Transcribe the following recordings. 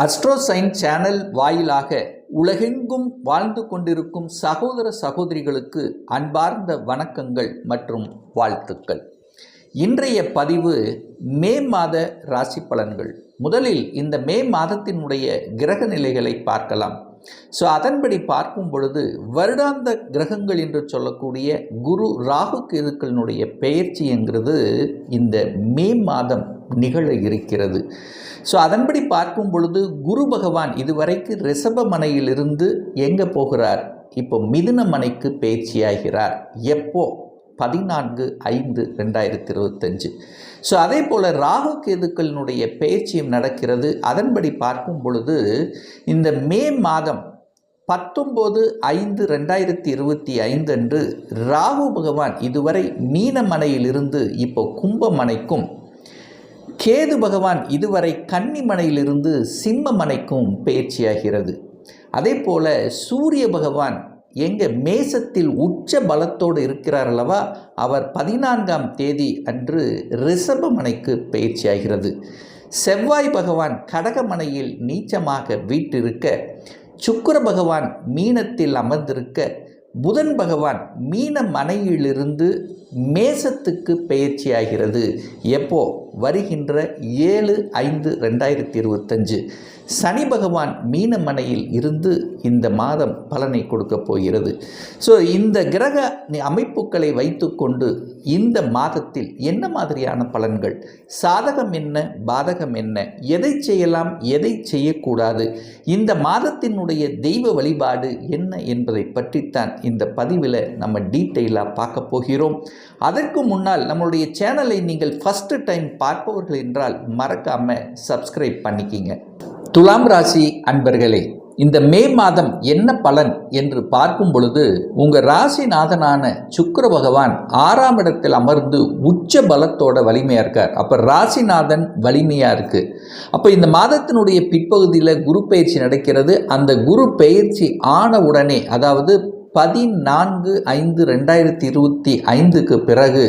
அஸ்ட்ரோசைன் channel வாயிலாக உலகெங்கும் வாழ்ந்து கொண்டிருக்கும் சகோதர சகோதரிகளுக்கு அன்பார்ந்த வணக்கங்கள் மற்றும் வாழ்த்துக்கள். இன்றைய பதிவு மே மாத ராசி பலன்கள். முதலில் இந்த மே மாதத்தினுடைய கிரக நிலைகளை பார்க்கலாம். ஸோ அதன்படி பார்க்கும் பொழுது வருடாந்த கிரகங்கள் என்று சொல்லக்கூடிய குரு ராகு கேதுக்களினுடைய பெயர்ச்சிங்கிறது இந்த மே மாதம் நிகழ இருக்கிறது. ஸோ அதன்படி பார்க்கும் பொழுது குரு பகவான் இதுவரைக்கு ரிசபமனையிலிருந்து எங்கே போகிறார்? இப்போ மிதுன மனைக்கு பயிற்சியாகிறார் எப்போ? பதினான்கு ஐந்து ரெண்டாயிரத்தி இருபத்தஞ்சு ஸோ அதே போல் ராகு கேதுக்களினுடைய பயிற்சியும் நடக்கிறது. அதன்படி பார்க்கும் பொழுது இந்த மே மாதம் பத்தொம்போது ஐந்து ரெண்டாயிரத்தி இருபத்தி ஐந்து அன்று ராகு பகவான் இதுவரை மீனமனையிலிருந்து இப்போ கும்பமனைக்கும் கேது பகவான் இதுவரை கன்னிமனையிலிருந்து சிம்மமனைக்கும் பயிற்சியாகிறது அதே போல் சூரிய பகவான் எங்கள் மேசத்தில் உச்ச பலத்தோடு இருக்கிறார் அல்லவா? அவர் பதினான்காம் தேதி அன்று ரிஷபமனைக்கு பயிற்சியாகிறது. செவ்வாய் பகவான் கடகமனையில் நீச்சமாக வீட்டிருக்க சுக்கிர பகவான் மீனத்தில் அமர்ந்திருக்க புதன் பகவான் மீன மனையிலிருந்து மேசத்துக்கு பயிற்சியாகிறது. எப்போ? வருகின்ற ஏழு ஐந்து ரெண்டாயிரத்தி இருபத்தஞ்சு. சனி பகவான் மீனமனையில் இருந்து இந்த மாதம் பலனை கொடுக்க போகிறது. ஸோ இந்த கிரக அமைப்புகளை வைத்துக்கொண்டு இந்த மாதத்தில் என்ன மாதிரியான பலன்கள்? சாதகம் என்ன? பாதகம் என்ன? எதை செய்யலாம்? எதை செய்யக்கூடாது? இந்த மாதத்தினுடைய தெய்வ வழிபாடு என்ன என்பதை பற்றித்தான் இந்த பதிவில் நம்ம டீட்டெயிலாக பார்க்க போகிறோம். அதற்கு முன்னால் நம்மளுடைய சேனலை நீங்கள் ஃபஸ்ட்டு டைம் பார்ப்பவர்கள் என்றால் மறக்காமல் சப்ஸ்கிரைப் பண்ணிக்கிங்க. துலாம் ராசி அன்பர்களே இந்த மே மாதம் என்ன பலன் என்று பார்க்கும் பொழுது உங்கள் ராசிநாதனான சுக்கர பகவான் ஆறாம் இடத்தில் அமர்ந்து உச்ச பலத்தோட வலிமையாக இருக்கார். அப்போ ராசிநாதன் வலிமையாக இருக்குது அப்போ இந்த மாதத்தினுடைய பிற்பகுதியில் குரு பயிற்சி நடக்கிறது. அந்த குரு பயிற்சி ஆன உடனே அதாவது பதினான்கு ஐந்து ரெண்டாயிரத்தி இருபத்தி ஐந்துக்கு பிறகு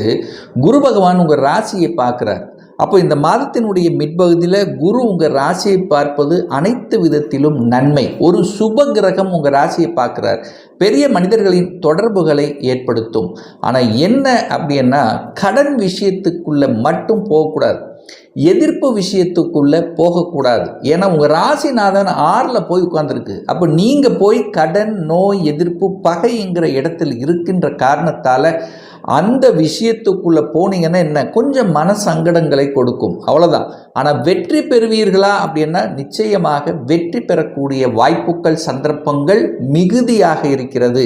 குரு பகவான் உங்கள் ராசியை பார்க்குறார். அப்போ இந்த மாதத்தினுடைய மிட்பகுதியில் குரு உங்கள் ராசியை பார்ப்பது அனைத்து விதத்திலும் நன்மை. ஒரு சுப கிரகம் உங்கள் ராசியை பார்க்குறார். பெரிய மனிதர்களின் தொடர்புகளை ஏற்படுத்தும். ஆனால் என்ன அப்படின்னா கடன் விஷயத்துக்குள்ளே மட்டும் போகக்கூடாது. எதிர்ப்பு விஷயத்துக்குள்ளே போகக்கூடாது. ஏன்னா உங்கள் ராசிநாதன் ஆறில் போய் உட்காந்துருக்கு அப்போ நீங்கள் போய் கடன் நோய் எதிர்ப்பு பகைங்கிற இடத்தில் இருக்கின்ற காரணத்தால் அந்த விஷயத்துக்குள்ளே போனீங்கன்னா என்ன? கொஞ்சம் மன சங்கடங்களை கொடுக்கும். அவ்வளோதான் ஆனால் வெற்றி பெறுவீர்களா அப்படின்னா நிச்சயமாக வெற்றி பெறக்கூடிய வாய்ப்புகள் சந்தர்ப்பங்கள் மிகுதியாக இருக்கிறது.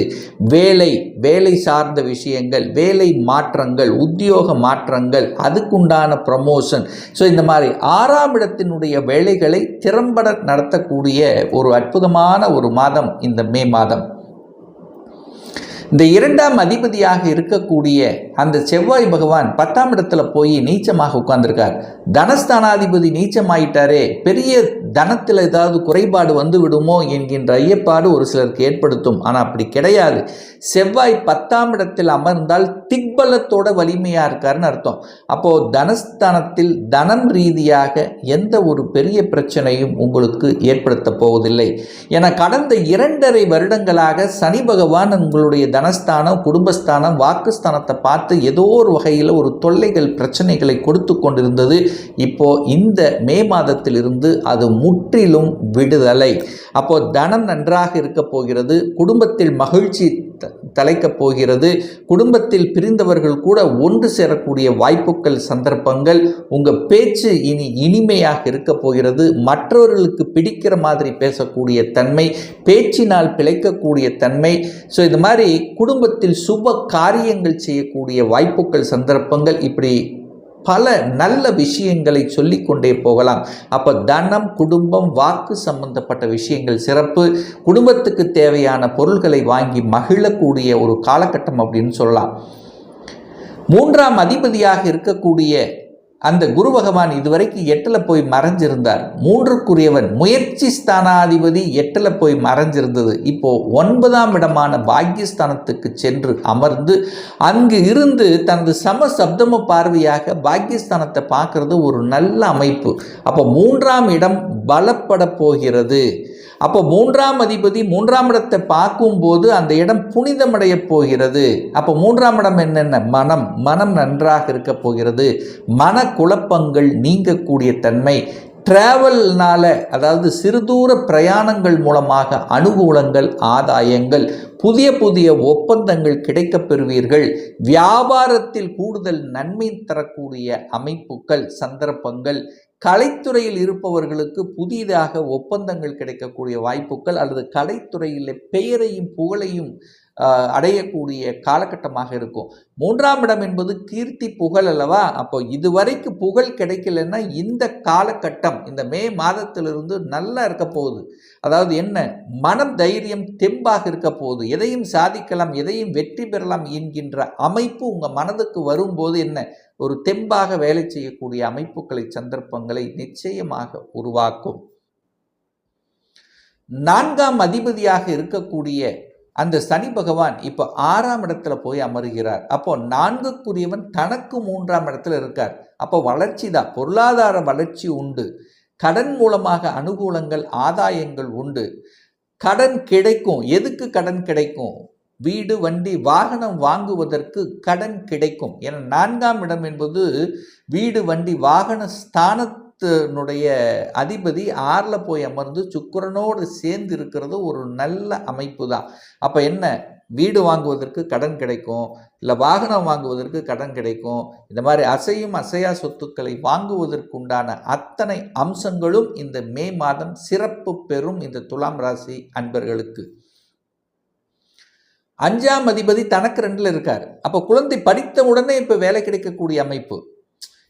வேலை வேலை சார்ந்த விஷயங்கள் வேலை மாற்றங்கள் உத்தியோக மாற்றங்கள் அதுக்குண்டான ப்ரமோஷன் ஸோ இந்த மாதிரி ஆறாம் இடத்தினுடைய வேலைகளை திறம்பட நடத்தக்கூடிய ஒரு அற்புதமான ஒரு மாதம் இந்த மே மாதம். இந்த இரண்டாம் அதிபதியாக இருக்கக்கூடிய அந்த செவ்வாய் பகவான் பத்தாம் இடத்துல போய் நீச்சமாக உட்கார்ந்துருக்கார். தனஸ்தானாதிபதி நீச்சமாயிட்டாரே பெரிய தனத்தில் ஏதாவது குறைபாடு வந்து விடுமோ என்கின்ற ஐயப்பாடு ஒரு சிலருக்கு ஏற்படுத்தும். ஆனால் அப்படி கிடையாது. செவ்வாய் பத்தாம் இடத்தில் அமர்ந்தால் திக்பலத்தோட வலிமையாக இருக்காருன்னு அர்த்தம். அப்போது தனஸ்தானத்தில் தனம் ரீதியாக எந்த ஒரு பெரிய பிரச்சனையும் உங்களுக்கு ஏற்படுத்த போவதில்லை. என கடந்த இரண்டரை வருடங்களாக சனி பகவான் உங்களுடைய தன தனஸ்தானம் குடும்பஸ்தானம் வாக்குஸ்தானத்தை பார்த்து ஏதோ ஒரு வகையில் ஒரு தொல்லைகள் பிரச்சனைகளை கொடுத்து கொண்டிருந்தது. இப்போ இந்த மே மாதத்திலிருந்து அது முற்றிலும் விடுதலை. அப்போ தனம் நன்றாக இருக்க போகிறது. குடும்பத்தில் மகிழ்ச்சி தலைக்கப் போகிறது. குடும்பத்தில் பிரிந்தவர்கள் கூட ஒன்று சேரக்கூடிய வாய்ப்புகள் சந்தர்ப்பங்கள் உங்கள் பேச்சு இனி இனிமையாக இருக்க போகிறது. மற்றவர்களுக்கு பிடிக்கிற மாதிரி பேசக்கூடிய தன்மை பேச்சினால் பிழைக்கக்கூடிய தன்மை. ஸோ இது மாதிரி குடும்பத்தில் சுப காரியங்கள் செய்யக்கூடிய வாய்ப்புகள் சந்தர்ப்பங்கள் இப்படி பல நல்ல விஷயங்களை சொல்லிக்கொண்டே போகலாம். அப்போ தனம் குடும்பம் வாக்கு சம்பந்தப்பட்ட விஷயங்கள் சிறப்பு. குடும்பத்துக்கு தேவையான பொருள்களை வாங்கி மகிழக்கூடிய ஒரு காலகட்டம் அப்படின்னு சொல்லலாம். மூன்றாம் அதிபதியாக இருக்கக்கூடிய அந்த குரு பகவான் இதுவரைக்கும் எட்டில் போய் மறைஞ்சிருந்தார். மூன்றுக்குரியவன் முயற்சி ஸ்தானாதிபதி எட்டில் போய் மறைஞ்சிருந்தது. இப்போ ஒன்பதாம் இடமான பாக்கியஸ்தானத்துக்கு சென்று அமர்ந்து அங்கு இருந்து தனது சம சப்தம பார்வையாக பாக்கியஸ்தானத்தை பார்க்கறது ஒரு நல்ல அமைப்பு. அப்போ மூன்றாம் இடம் பலப்பட போகிறது. அப்போ மூன்றாம் அதிபதி மூன்றாம் இடத்தை பார்க்கும்போது அந்த இடம் புனிதமடைய போகிறது. அப்போ மூன்றாம் இடம் என்னென்ன? மனம். மனம் நன்றாக இருக்க போகிறது. மன குழப்பங்கள் நீங்கக்கூடிய தன்மை. டிராவல்னால அதாவது சிறுதூர பிரயாணங்கள் மூலமாக அனுகூலங்கள் ஆதாயங்கள் புதிய புதிய ஒப்பந்தங்கள் கிடைக்கப் பெறுவீர்கள். வியாபாரத்தில் கூடுதல் நன்மை தரக்கூடிய அமைப்புகள் சந்தர்ப்பங்கள் கலைத்துறையில் இருப்பவர்களுக்கு புதிதாக ஒப்பந்தங்கள் கிடைக்கக்கூடிய வாய்ப்புகள் அல்லது கலைத்துறையில் பெயரையும் புகழையும் அடையக்கூடிய காலகட்டமாக இருக்கும். மூன்றாம் இடம் என்பது கீர்த்தி புகழ் அல்லவா? அப்போ இதுவரைக்கு புகழ் கிடைக்கலன்னா இந்த காலகட்டம் இந்த மே மாதத்திலிருந்து நல்லா இருக்க போகுது. அதாவது என்ன? மனம் தைரியம் தெம்பாக இருக்க போகுது. எதையும் சாதிக்கலாம் எதையும் வெற்றி பெறலாம் என்கின்ற அமைப்பு உங்கள் மனதுக்கு வரும்போது என்ன? ஒரு தெம்பாக வேலை செய்யக்கூடிய அமைப்புகளை சந்தர்ப்பங்களை நிச்சயமாக உருவாக்கும். நான்காம் அதிபதியாக இருக்கக்கூடிய அந்த சனி பகவான் இப்போ ஆறாம் இடத்துல போய் அமருகிறார். அப்போ நான்குக்குரியவன் தனக்கு மூன்றாம் இடத்துல இருக்கார். அப்போ வளர்ச்சி தான். பொருளாதார வளர்ச்சி உண்டு. கடன் மூலமாக அனுகூலங்கள் ஆதாயங்கள் உண்டு. கடன் கிடைக்கும். எதுக்கு கடன் கிடைக்கும்? வீடு வண்டி வாகனம் வாங்குவதற்கு கடன் கிடைக்கும். என நான்காம் இடம் என்பது வீடு வண்டி வாகன ஸ்தான ஸ்தானத்தினுடைய அதிபதி ஆறில் போய் அமர்ந்து சுக்கரனோடு சேர்ந்து இருக்கிறது ஒரு நல்ல அமைப்பு தான் அப்போ என்ன? வீடு வாங்குவதற்கு கடன் கிடைக்கும் இல்லை வாகனம் வாங்குவதற்கு கடன் கிடைக்கும் இந்த மாதிரி அசையும் அசையா சொத்துக்களை வாங்குவதற்குண்டான அத்தனை அம்சங்களும் இந்த மே மாதம் சிறப்பு பெறும் இந்த துலாம் ராசி அன்பர்களுக்கு. அஞ்சாம் அதிபதி தனக்கு ரெண்டில் இருக்கார். அப்போ குழந்தை படித்த உடனே இப்போ வேலை கிடைக்கக்கூடிய அமைப்பு.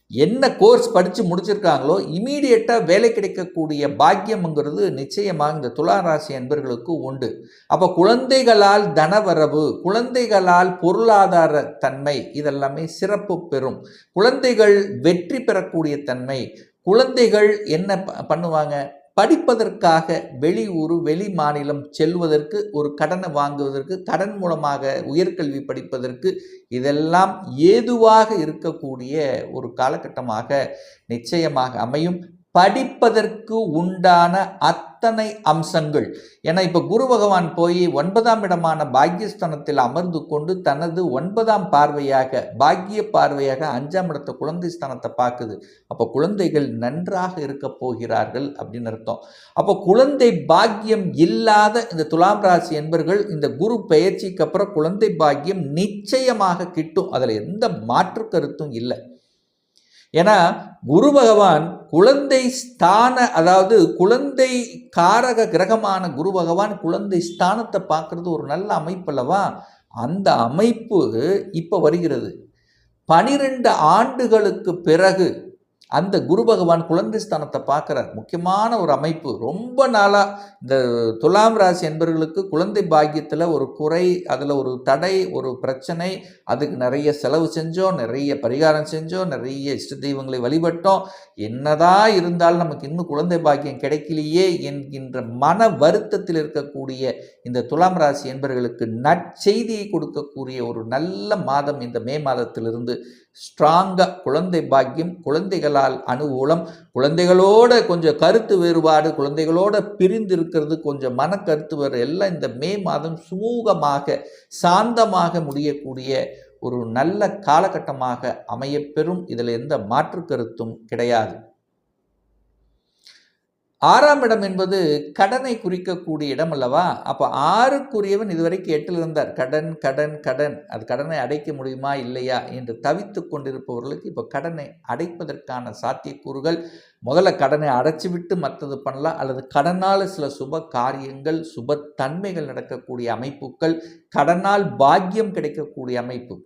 என்ன கோர்ஸ் படித்து முடிச்சிருக்காங்களோ இமீடியட்டாக வேலை கிடைக்கக்கூடிய பாக்கியம்ங்கிறது நிச்சயமாக இந்த துலா ராசி அன்பர்களுக்கு உண்டு. அப்போ குழந்தைகளால் தனவரவு குழந்தைகளால் பொருளாதார தன்மை இதெல்லாமே சிறப்பு பெறும். குழந்தைகள் வெற்றி பெறக்கூடிய தன்மை குழந்தைகள் என்ன ப- பண்ணுவாங்க? படிப்பதற்காக வெளியூர் வெளி மாநிலம் செல்வதற்கு ஒரு கடனை வாங்குவதற்கு கடன் மூலமாக உயர்கல்வி படிப்பதற்கு இதெல்லாம் ஏதுவாக இருக்கக்கூடிய ஒரு காலகட்டமாக நிச்சயமாக அமையும். படிப்பதற்கு உண்டான அத்தனை அம்சங்கள். ஏன்னா இப்போ குரு பகவான் போய் ஒன்பதாம் இடமான பாக்கியஸ்தானத்தில் அமர்ந்து கொண்டு தனது ஒன்பதாம் பார்வையாக பாக்கிய பார்வையாக அஞ்சாம் இடத்த குழந்தை ஸ்தானத்தை பார்க்குது. அப்போ குழந்தைகள் நன்றாக இருக்க போகிறார்கள் அப்படின்னு அர்த்தம். அப்போ குழந்தை பாக்கியம் இல்லாத இந்த துலாம் ராசி என்பர்கள் இந்த குரு பெயர்ச்சிக்கு அப்புறம் குழந்தை பாக்கியம் நிச்சயமாக கிட்டும். அதில் எந்த மாற்று கருத்தும் இல்லை. ஏன்னா குரு பகவான் குழந்தை ஸ்தான அதாவது குழந்தை காரக கிரகமான குரு பகவான் குழந்தை ஸ்தானத்தை பார்க்குறது ஒரு நல்ல அமைப்பு அல்லவா? அந்த அமைப்பு இப்போ வருகிறது. பனிரெண்டு ஆண்டுகளுக்கு பிறகு அந்த குரு பகவான் குழந்தை ஸ்தானத்தை பார்க்குறார். முக்கியமான ஒரு அமைப்பு. ரொம்ப நாளாக இந்த துலாம் ராசி என்பவர்களுக்கு குழந்தை பாக்கியத்தில் ஒரு குறை அதில் ஒரு தடை ஒரு பிரச்சனை அதுக்கு நிறைய செலவு செஞ்சோம் நிறைய பரிகாரம் செஞ்சோம் நிறைய இஷ்ட தெய்வங்களை வழிபட்டோம். என்னதான் இருந்தாலும் நமக்கு இன்னும் குழந்தை பாக்கியம் கிடைக்கலையே என்கின்ற மன வருத்தத்தில் இருக்கக்கூடிய இந்த துலாம் ராசி என்பவர்களுக்கு நற்செய்தியை கொடுக்கக்கூடிய ஒரு நல்ல மாதம் இந்த மே மாதத்திலிருந்து. ஸ்ட்ராங்காக குழந்தை பாக்கியம் குழந்தைகள் குழந்தைகளால் அனுகூலம் குழந்தைகளோட கொஞ்சம் கருத்து வேறுபாடு குழந்தைகளோட பிரிந்து இருக்கிறது கொஞ்சம் மன கருத்து வேறு எல்லாம் இந்த மே மாதம் சுமூகமாக சாந்தமாக முடியக்கூடிய ஒரு நல்ல காலகட்டமாக அமையப்பெறும் இதில் எந்த மாற்று கருத்தும் கிடையாது. ஆறாம் இடம் என்பது கடனை குறிக்கக்கூடிய இடம் அல்லவா? அப்போ ஆறுக்குரியவன் இதுவரைக்கும் எட்டில் இருந்தார் கடன் கடன் கடன் அது கடனை அடைக்க முடியுமா இல்லையா? என்று தவித்து கொண்டிருப்பவர்களுக்கு இப்போ கடனை அடைப்பதற்கான சாத்தியக்கூறுகள் முதல்ல கடனை அடைச்சி விட்டு மற்றது பண்ணலாம் அல்லது கடனால் சில சுப காரியங்கள் சுப தன்மைகள் நடக்கக்கூடிய அமைப்புகள் கடனால் பாக்கியம் கிடைக்கக்கூடிய அமைப்பு.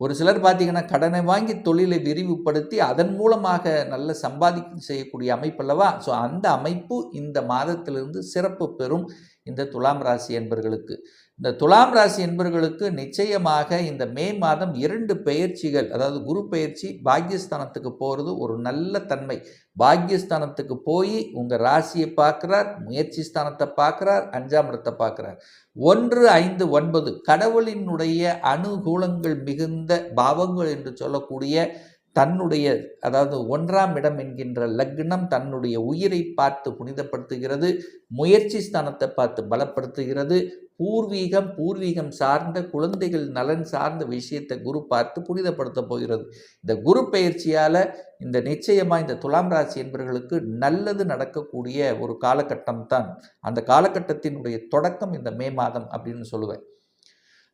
ஒரு சிலர் பார்த்தீங்கன்னா கடனை வாங்கி தொழிலை விரிவுபடுத்தி அதன் மூலமாக நல்ல சம்பாதி செய்யக்கூடிய அமைப்பு அல்லவா? ஸோ அந்த அமைப்பு இந்த மாதத்திலிருந்து சிறப்பு பெறும் இந்த துலாம் ராசி என்பர்களுக்கு. இந்த துலாம் ராசி என்பவர்களுக்கு நிச்சயமாக இந்த மே மாதம் இரண்டு பயிற்சிகள் அதாவது குரு பயிற்சி பாக்யஸ்தானத்துக்கு போகிறது ஒரு நல்ல தன்மை. பாக்யஸ்தானத்துக்கு போய் உங்கள் ராசியை பார்க்குறார் முயற்சி ஸ்தானத்தை பார்க்குறார் அஞ்சாம் இடத்தை பார்க்குறார். ஒன்று ஐந்து ஒன்பது கடவுளினுடைய அனுகூலங்கள் மிகுந்த பாவங்கள் என்று சொல்லக்கூடிய தன்னுடைய அதாவது ஒன்றாம் இடம் என்கின்ற லக்னம் தன்னுடைய உயிரை பார்த்து புனிதப்படுத்துகிறது முயற்சி ஸ்தானத்தை பார்த்து பலப்படுத்துகிறது பூர்வீகம் பூர்வீகம் சார்ந்த குழந்தைகள் நலன் சார்ந்த விஷயத்தை குரு பார்த்து புனிதப்படுத்த போகிறது. இந்த குரு பயிற்சியால் இந்த நிச்சயமாக இந்த துலாம் ராசி என்பவர்களுக்கு நல்லது நடக்கக்கூடிய ஒரு காலகட்டம் தான் அந்த காலகட்டத்தினுடைய தொடக்கம் இந்த மே மாதம் அப்படின்னு சொல்லுவேன்.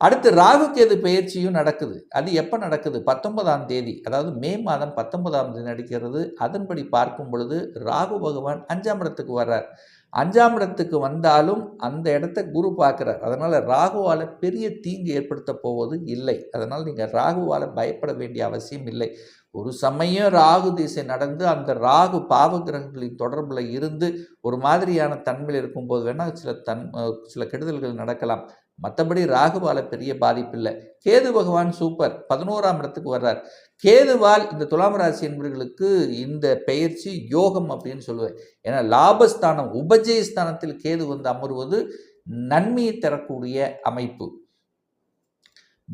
அடுத்து ராகு கேது பயிற்சியும் நடக்குது. அது எப்போ நடக்குது? பத்தொன்பதாம் தேதி. அதாவது மே மாதம் பத்தொன்பதாம் தேதி நடக்கிறது. அதன்படி பார்க்கும் பொழுது ராகு பகவான் அஞ்சாம் இடத்துக்கு வர்றார். அஞ்சாம் இடத்துக்கு வந்தாலும் அந்த இடத்த குரு பார்க்குறார். அதனால் ராகுவால் பெரிய தீங்கு ஏற்படுத்த போவது இல்லை. அதனால் நீங்கள் ராகுவால் பயப்பட வேண்டிய அவசியம் இல்லை. ஒரு சமயம் ராகு திசை நடந்து அந்த ராகு பாவ கிரகங்களின் தொடர்பில் இருந்து ஒரு மாதிரியான தன்மையில் இருக்கும்போது வேணால் சில தன் சில கெடுதல்கள் நடக்கலாம். மற்றபடி ராகுவால பெரிய பாதிப்பு இல்லை. கேது பகவான் சூப்பர் பதினோராம் இடத்துக்கு வர்றார். கேதுவால் இந்த துலாம் ராசி என்பவர்களுக்கு இந்த பெயர்ச்சி யோகம் அப்படின்னு சொல்லுவேன். ஏன்னா லாபஸ்தானம் உபஜயஸ்தானத்தில் கேது வந்து அமர்வது நன்மையை தரக்கூடிய அமைப்பு.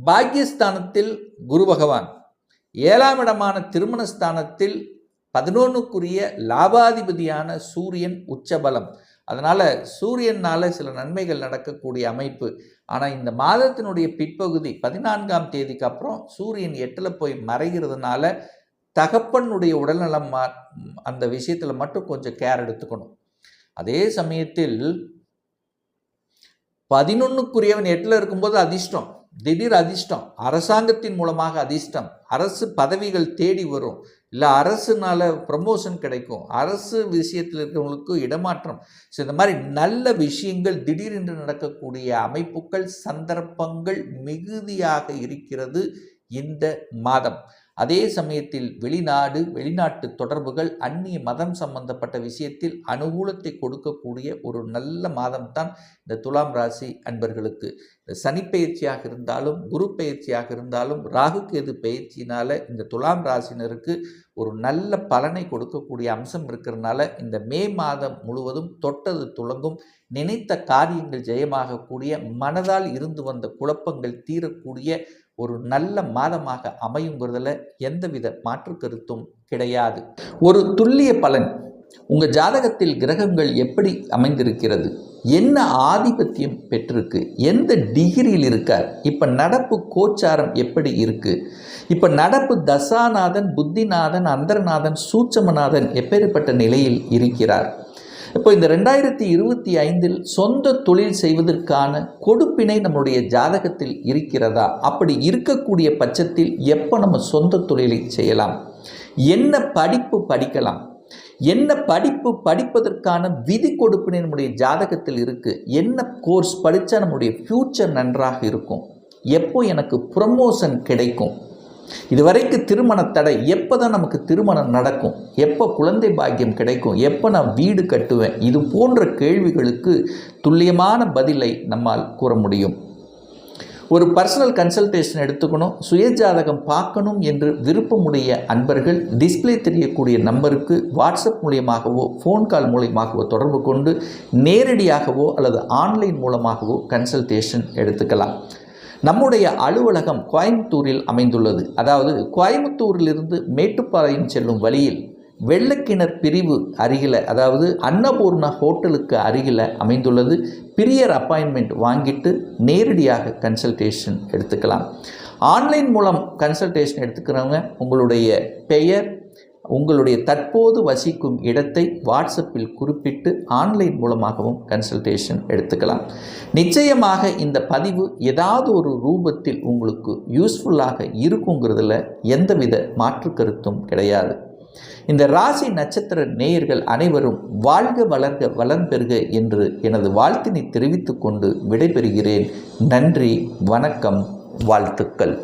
பாக்யஸ்தானத்தில் குரு பகவான். ஏழாம் இடமான திருமணஸ்தானத்தில் பதினொன்றுக்குரிய லாபாதிபதியான சூரியன் உச்சபலம். அதனால் சூரியனால் சில நன்மைகள் நடக்கக்கூடிய அமைப்பு. ஆனால் இந்த மாதத்தினுடைய பிற்பகுதி பதினான்காம் தேதிக்கு அப்புறம் சூரியன் எட்டில் போய் மறைகிறதுனால தகப்பனுடைய உடல்நலம் அந்த விஷயத்தில் மட்டும் கொஞ்சம் கேர் எடுத்துக்கணும். அதே சமயத்தில் பதினொன்றுக்குரியவன் எட்டில் இருக்கும்போது அதிர்ஷ்டம் திடீர் அதிர்ஷ்டம் அரசாங்கத்தின் மூலமாக அதிர்ஷ்டம் அரசு பதவிகள் தேடி வரும். இல்லை அரசுனால ப்ரமோஷன் கிடைக்கும். அரசு விஷயத்தில் இருக்கிறவங்களுக்கு இடமாற்றம். ஸோ இந்த மாதிரி நல்ல விஷயங்கள் திடீரென்று நடக்கக்கூடிய அமைப்புகள் சந்தர்ப்பங்கள் மிகுதியாக இருக்கிறது இந்த மாதம். அதே சமயத்தில் வெளிநாடு வெளிநாட்டு தொடர்புகள் அந்நிய மதம் சம்பந்தப்பட்ட விஷயத்தில் அனுகூலத்தை கொடுக்கக்கூடிய ஒரு நல்ல மாதம்தான் இந்த துலாம் ராசி அன்பர்களுக்கு. இந்த சனி பயிற்சியாக இருந்தாலும் குரு பயிற்சியாக இருந்தாலும் ராகு கேது பயிற்சியினால் இந்த துலாம் ராசினருக்கு ஒரு நல்ல பலனை கொடுக்கக்கூடிய அம்சம் இருக்கிறதுனால இந்த மே மாதம் முழுவதும் தொட்டது துளங்கும். நினைத்த காரியங்கள் ஜெயமாகக்கூடிய மனதால் இருந்து வந்த குழப்பங்கள் தீரக்கூடிய ஒரு நல்ல மாதமாக அமையுங்கிறதுல எந்தவித மாற்று கருத்தும் கிடையாது. ஒரு துல்லிய பலன் உங்கள் ஜாதகத்தில் கிரகங்கள் எப்படி அமைந்திருக்கிறது? என்ன ஆதிபத்தியம் பெற்றிருக்கு? எந்த டிகிரியில் இருக்கார்? இப்போ நடப்பு கோச்சாரம் எப்படி இருக்குது இப்போ நடப்பு தசாநாதன் புத்திநாதன் அந்தரநாதன் சூட்சமநாதன் எப்பேற்பட்ட நிலையில் இருக்கிறார்? இப்போ இந்த ரெண்டாயிரத்தி இருபத்தி ஐந்தில் சொந்த தொழில் செய்வதற்கான கொடுப்பினை நம்முடைய ஜாதகத்தில் இருக்கிறதா? அப்படி இருக்கக்கூடிய பட்சத்தில் எப்போ நம்ம சொந்த தொழிலை செய்யலாம்? என்ன படிப்பு படிக்கலாம்? என்ன படிப்பு படிப்பதற்கான விதி கொடுப்பினை நம்முடைய ஜாதகத்தில் இருக்குது என்ன கோர்ஸ் படித்தா நம்முடைய ஃப்யூச்சர் நன்றாக இருக்கும்? எப்போ எனக்கு ப்ரமோஷன் கிடைக்கும்? இதுவரைக்கும் திருமண தடை எப்போ தான் நமக்கு திருமணம் நடக்கும் எப்போ குழந்தை பாக்கியம் கிடைக்கும் எப்போ நான் வீடு கட்டுவேன் இது போன்ற கேள்விகளுக்கு துல்லியமான பதிலை நம்மால் கூற முடியும். ஒரு பர்சனல் கன்சல்டேஷன் எடுத்துக்கணும் சுயஜாதகம் பார்க்கணும் என்று விருப்பமுடைய அன்பர்கள் டிஸ்பிளே தெரியக்கூடிய நம்பருக்கு வாட்ஸ்அப் மூலியமாகவோ ஃபோன் கால் மூலியமாகவோ தொடர்பு கொண்டு நேரடியாகவோ அல்லது ஆன்லைன் மூலமாகவோ கன்சல்டேஷன் எடுத்துக்கலாம். நம்முடைய அலுவலகம் கோயம்புத்தூரில் அமைந்துள்ளது. அதாவது கோயம்புத்தூரிலிருந்து மேட்டுப்பாளையம் செல்லும் வழியில் வெள்ளக்கிணர் பிரிவு அருகில் அதாவது அன்னபூர்ணா ஹோட்டலுக்கு அருகில் அமைந்துள்ளது. பிரியர் அப்பாயின்மெண்ட் வாங்கிட்டு நேரடியாக கன்சல்டேஷன் எடுத்துக்கலாம். ஆன்லைன் மூலம் கன்சல்டேஷன் எடுத்துக்கிறவங்க உங்களுடைய பெயர் உங்களுடைய தற்போது வசிக்கும் இடத்தை வாட்ஸ்அப்பில் குறிப்பிட்டு ஆன்லைன் மூலமாகவும் கன்சல்டேஷன் எடுத்துக்கலாம். நிச்சயமாக இந்த பதிவு ஏதாவது ஒரு ரூபத்தில் உங்களுக்கு யூஸ்ஃபுல்லாக இருக்குங்கிறதுல எந்தவித மாற்று கருத்தும் கிடையாது. இந்த ராசி நட்சத்திர நேயர்கள் அனைவரும் வாழ்க வளர்க வளம் பெறுக என்று எனது வாழ்த்தினை தெரிவித்துக்கொண்டு விடைபெறுகிறேன். நன்றி வணக்கம் வாழ்த்துக்கள்.